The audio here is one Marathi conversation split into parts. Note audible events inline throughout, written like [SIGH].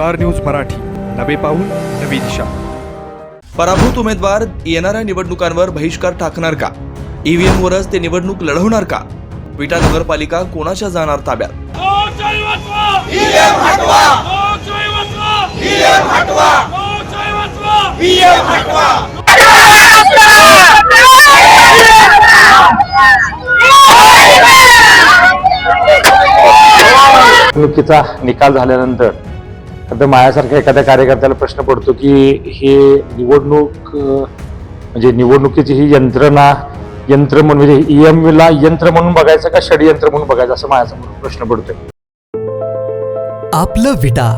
Star news Marathi. नवे पाऊल नवी दिशा. पराभूत उमेदवार येणाऱ्या निवडणुकांवर बहिष्कार टाकणार का? ईव्हीएम वरच ते निवडणूक लढवणार का? विटा नगरपालिका कोणाच्या जाणार ताब्यात? निवडणुकीचा निकाल झाल्यानंतर आता माझ्यासारख्या एखाद्या कार्यकर्त्याला प्रश्न पडतो की हे निवडणूक म्हणजे निवडणुकीची ही यंत्रणा यंत्र म्हणून म्हणजे ईएम ला यंत्र म्हणून बघायचं का षडयंत्र म्हणून बघायचं असं माझ्यासमोर प्रश्न पडतोय. आपलं विटा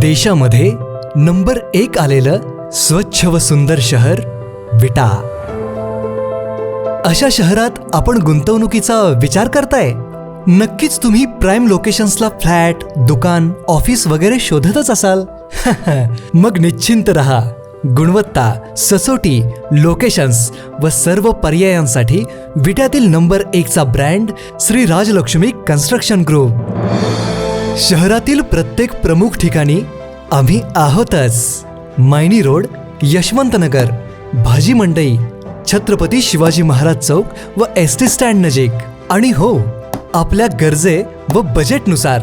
देशामध्ये नंबर एक आलेलं स्वच्छ व सुंदर शहर विटा. अशा शहरात आपण गुंतवणुकीचा विचार करताय? नक्कीच तुम्ही प्राईम लोकेशन्सला फ्लॅट दुकान ऑफिस वगैरे शोधतच असाल. [LAUGHS] मग निश्चिंत रहा. गुणवत्ता ससोटी लोकेशन्स व सर्व पर्यायांसाठी विट्यातील number एकचा brand Shri Rajlakshmi construction group शहरातील प्रत्येक प्रमुख ठिकाणी आम्ही आहोतच. मायनी रोड यशवंतनगर भाजी मंडई छत्रपती शिवाजी महाराज चौक व एस टी स्टँड नजीक. आणि हो आपल्या गरजे व बजेटनुसार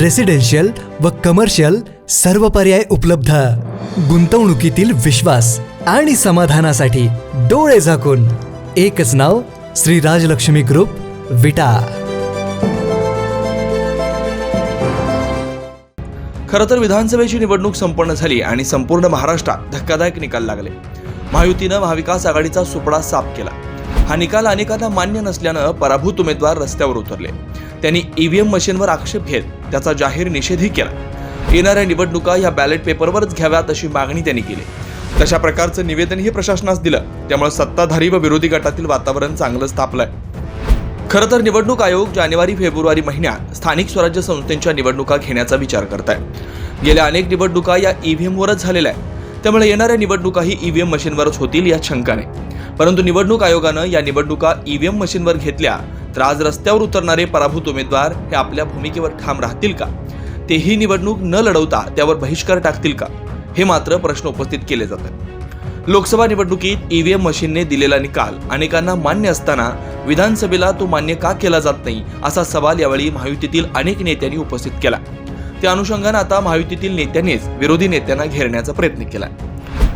रेसिडेन्शियल व कमर्शियल सर्व पर्याय उपलब्ध. गुंतवणुकीतील विश्वास आणि समाधानासाठी डोळे झाकून एकच नाव श्री राजलक्ष्मी ग्रुप विटा. खरं तर विधानसभेची निवडणूक संपन्न झाली आणि संपूर्ण महाराष्ट्रात धक्कादायक निकाल लागले. महायुतीनं महाविकास आघाडीचा सुपडा साफ केला. हा निकाल अनेकांना मान्य नसल्यानं पराभूत उमेदवार रस्त्यावर उतरले. त्यांनी ईव्हीएम मशीनवर आक्षेप घेत त्याचा जाहीर निषेधही केला. येणाऱ्या निवडणुका या बॅलेट पेपरवरच घ्याव्यात अशी मागणी त्यांनी केली. तशा प्रकारचं निवेदनही प्रशासनास दिलं. त्यामुळे सत्ताधारी व विरोधी गटातील वातावरण चांगलंच तापलंय खरं तर निवडणूक आयोग जानेवारी फेब्रुवारी महिन्यात स्थानिक स्वराज्य संस्थेच्या निवडणुका घेण्याचा विचार करत आहे गेल्या अनेक निवडणुका या ईव्हीएमवरच झालेल्या आहेत. त्यामुळे येणाऱ्या निवडणुकाही ईव्हीएम मशीनवरच होतील यात शंका नाही परंतु निवडणूक आयोगानं या निवडणुका ईव्हीएम मशीनवर घेतल्या तर आज रस्त्यावर उतरणारे पराभूत उमेदवार हे आपल्या भूमिकेवर ठाम राहतील का? तेही निवडणूक न लढवता त्यावर बहिष्कार टाकतील का? हे मात्र प्रश्न उपस्थित केले जातात. लोकसभा निवडणुकीत ईव्हीएम मशीनने दिलेला निकाल अनेकांना मान्य असताना विधानसभेला तो मान्य का केला जात नाही असा सवाल यावेळी महायुतीतील अनेक नेत्यांनी उपस्थित केला. त्या अनुषंगानं आता महायुतीतील नेत्यांनीच विरोधी नेत्यांना घेरण्याचा प्रयत्न केला.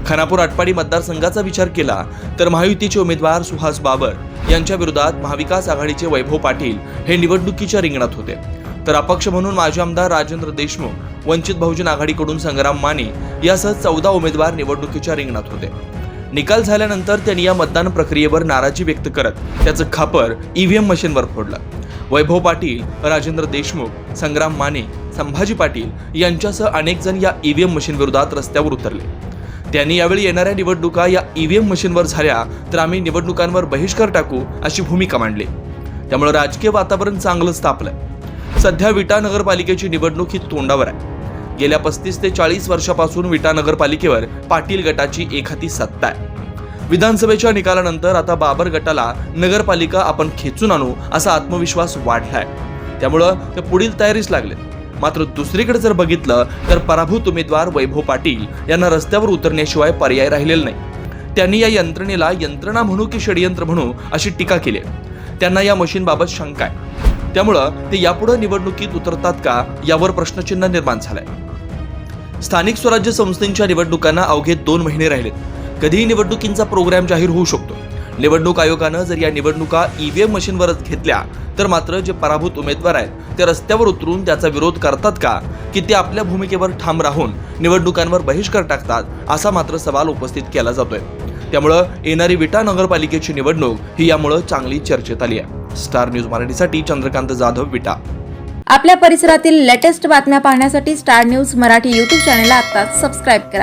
खानापूर आटपाडी मतदारसंघाचा विचार केला तर महायुतीचे उमेदवार सुहास बाबर यांच्या विरोधात महाविकास आघाडीचे वैभव पाटील हे निवडणुकीच्या रिंगणात होते. तर अपक्ष म्हणून माजी आमदार राजेंद्र देशमुख वंचित बहुजन आघाडीकडून संग्राम माने यासह चौदा उमेदवार निवडणुकीच्या रिंगणात होते. निकाल झाल्यानंतर त्यांनी या मतदान प्रक्रियेवर नाराजी व्यक्त करत त्याचं खापर ईव्हीएम मशीनवर फोडलं. वैभव पाटील राजेंद्र देशमुख संग्राम माने संभाजी पाटील यांच्यासह अनेक जण या ईव्हीएम मशीन विरोधात रस्त्यावर उतरले. त्यांनी यावेळी येणाऱ्या निवडणुका या ईव्हीएम मशीनवर झाल्या तर आम्ही निवडणुकांवर बहिष्कार टाकू अशी भूमिका मांडली. त्यामुळे राजकीय वातावरण चांगलंच तापलंय. सध्या विटा नगरपालिकेची निवडणूक ही तोंडावर आहे. गेल्या पस्तीस ते चाळीस वर्षापासून विटा नगरपालिकेवर पाटील गटाची एखादी सत्ता आहे. विधानसभेच्या निकालानंतर आता बाबर गटाला नगरपालिका आपण खेचून आणू असा आत्मविश्वास वाढलाय. त्यामुळं ते पुढील तयारीस लागले मात्र दुसरीकडे जर बघितलं तर पराभूत उमेदवार वैभव पाटील यांना रस्त्यावर उतरण्याशिवाय पर्याय राहिलेला नाही. त्यांनी या यंत्रणेला यंत्रणा म्हणू की षडयंत्र म्हणू अशी टीका केली त्यांना या मशीनबाबत शंका आहे. त्यामुळं ते यापुढे निवडणुकीत उतरतात का यावर प्रश्नचिन्ह निर्माण झालंय. स्थानिक स्वराज्य संस्थेच्या निवडणुकांना अवघे दोन महिने राहिलेत. कधीही निवडणुकींचा प्रोग्राम जाहीर होऊ शकतो. निवडणूक आयोगानं जर या निवडणुका ईव्हीएम मशीनवरच घेतल्या तर मात्र जे पराभूत उमेदवार आहेत ते रस्त्यावर उतरून त्याचा विरोध करतात का? की ते आपल्या भूमिकेवर ठाम राहून निवडणुकांवर बहिष्कार टाकतात असा मात्र सवाल उपस्थित केला जातोय. त्यामुळं येणारी विटा नगरपालिकेची निवडणूक ही यामुळं चांगली चर्चेत आली आहे. स्टार न्यूज मराठीसाठी चंद्रकांत जाधव विटा. आपल्या परिसरातील लेटेस्ट बातम्या पाहण्यासाठी स्टार न्यूज मराठी यूट्यूब चॅनलला आत्ताच सबस्क्राईब करा.